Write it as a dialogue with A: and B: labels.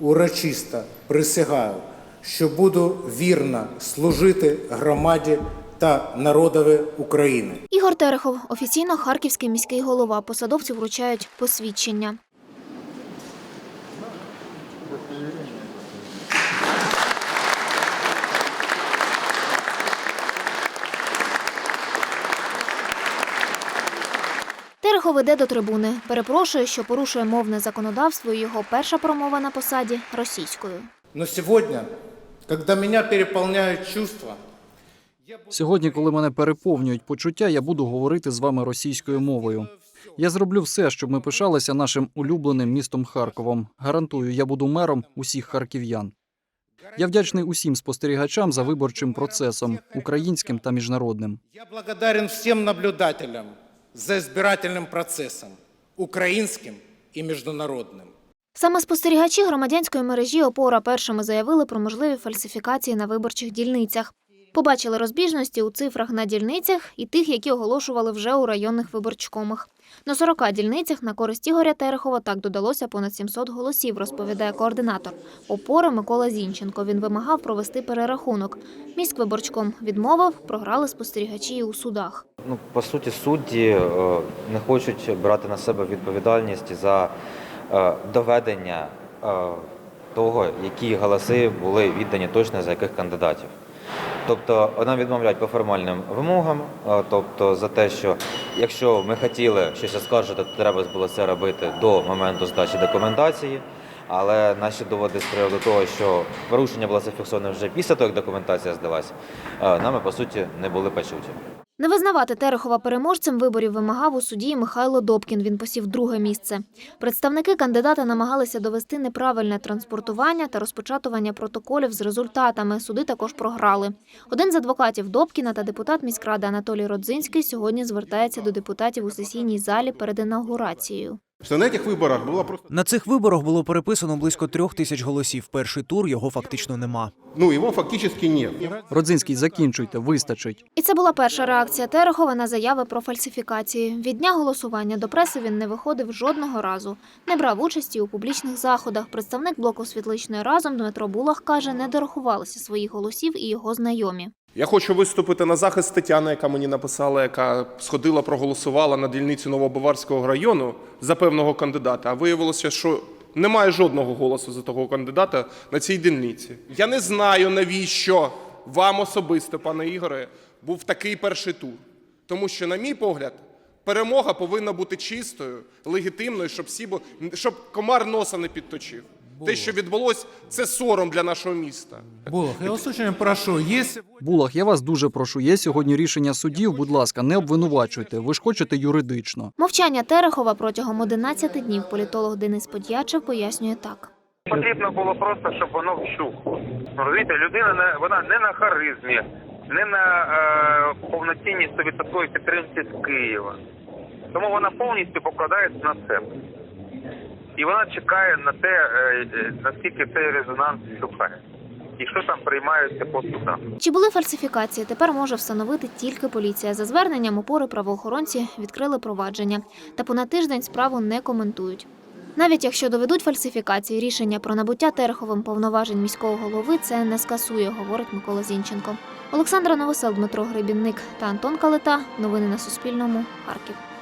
A: урочисто присягаю, що буду вірно служити громаді та народові України.
B: Ігор Терехов, офіційно харківський міський голова. Посадовці вручають посвідчення. Терехов іде до трибуни. Перепрошує, що порушує мовне законодавство і його перша промова на посаді російською.
A: Но сегодня, когда меня переполняют чувства,
C: Сьогодні, коли мене переповнюють почуття, я буду говорити з вами російською мовою. Я зроблю все, щоб ми пишалися нашим улюбленим містом Харковом. Гарантую, я буду мером усіх харків'ян. Я вдячний усім спостерігачам за виборчим процесом, українським та міжнародним.
A: я благодарен всем наблюдателям за збирательним процесом українським і міжнародним.
B: Саме спостерігачі громадянської мережі опора першими заявили про можливі фальсифікації на виборчих дільницях. Побачили розбіжності у цифрах на дільницях і тих, які оголошували вже у районних виборчкомах. На 40 дільницях на користь Ігоря Терехова так додалося понад 700 голосів, розповідає координатор опори Микола Зінченко. Він вимагав провести перерахунок. Міськвиборчком відмовив, програли спостерігачі у судах.
D: Ну, по суті, судді е, не хочуть брати на себе відповідальність за е, доведення е, того, які голоси були віддані точно за яких кандидатів. Тобто нам відмовляють по формальним вимогам, тобто за те, що якщо ми хотіли щось оскаржити, то треба було це робити до моменту здачі документації. Але наші доводи з приводу того, що порушення було зафіксоване вже після того, як документація здалась, е, нами по суті не були почуті.
B: Не визнавати Терехова переможцем виборів вимагав у суді Михайло Добкін. Він посів друге місце. Представники кандидата намагалися довести неправильне транспортування та розпечатування протоколів з результатами. Суди також програли. Один з адвокатів Добкіна та депутат міськради Анатолій Родзинський сьогодні звертається до депутатів у сесійній залі перед інаугурацією.
E: Что на этих выборах было просто...
F: На цих виборах було переписано близько трьох тисяч голосів. Перший тур його фактично нема.
E: Ну, его фактически нет.
C: Родзинський, закінчуйте, вистачить.
B: І це була перша реакція Терехова на заяви про фальсифікації. Від дня голосування до преси він не виходив жодного разу, не брав участі у публічних заходах. Представник блоку світличної разом Дмитро Булах каже, не дорахувалися своїх голосів і його знайомі.
E: Я хочу виступити на захист Тетяни, яка мені написала, яка сходила, проголосувала на дільниці Новобаварського району за певного кандидата. А виявилося, що немає жодного голосу за того кандидата на цій дільниці. Я не знаю, навіщо вам особисто, пане Ігоре, був такий перший тур. Тому що, на мій погляд, перемога повинна бути чистою, легітимною, щоб всі бу... щоб комар носа не підточив. Те, що відбулось, це сором для нашого міста.
G: Булах, я вас очень прошу, если
C: Булах, я вас дуже прошу. Є сьогодні рішення судів. Будь ласка, не обвинувачуйте. Ви ж хочете юридично.
B: Мовчання Терехова протягом 11 днів політолог Денис Подячев пояснює так.
H: Потрібно було просто, щоб воно вщухло. Розумієте, людина не вона не на харизмі, не на е, повноцінній стовідсотковій підтримці з Києва. Тому вона повністю покладається на себе. І вона чекає на те, е, е, наскільки цей резонанс вщухає. І що там приймаються по судах.
B: Чи були фальсифікації, тепер може встановити тільки поліція. За зверненням опори правоохоронці відкрили провадження. Та понад тиждень справу не коментують. Навіть якщо доведуть фальсифікації, рішення про набуття Тереховим повноважень міського голови це не скасує, говорить Микола Зінченко. Олександра Новосел, Дмитро Гребінник та Антон Калита. Новини на Суспільному. Харків.